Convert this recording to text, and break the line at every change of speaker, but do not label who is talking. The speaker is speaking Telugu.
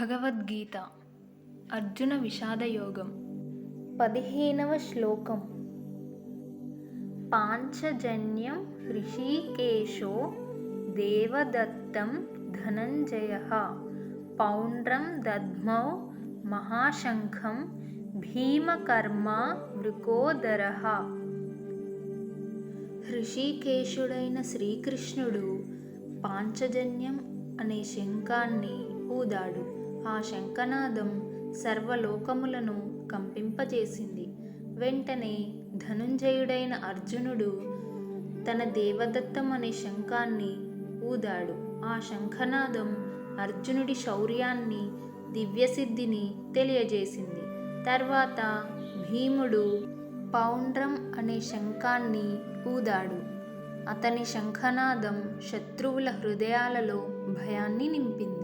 భగవద్గీత అర్జున విషాదయోగం.
పదిహేనవ శ్లోకం. పాంచజన్యం హృషీకేశో దేవదత్తం ధనంజయ పౌండ్రం దద్మౌ మహాశంఖం భీమకర్మ మృకోదర. హృషీకేశుడైన శ్రీకృష్ణుడు పాంచజన్యం అనే శంఖాన్ని ఊదాడు. ఆ శంఖనాదం సర్వలోకములను కంపింపజేసింది. వెంటనే ధనుంజయుడైన అర్జునుడు తన దేవదత్తం అనే శంఖాన్ని ఊదాడు. ఆ శంఖనాదం అర్జునుడి శౌర్యాన్ని దివ్యసిద్ధిని తెలియజేసింది. తర్వాత భీముడు పౌండ్రం అనే శంఖాన్ని ఊదాడు. అతని శంఖనాదం శత్రువుల హృదయాలలో భయాన్ని నింపింది.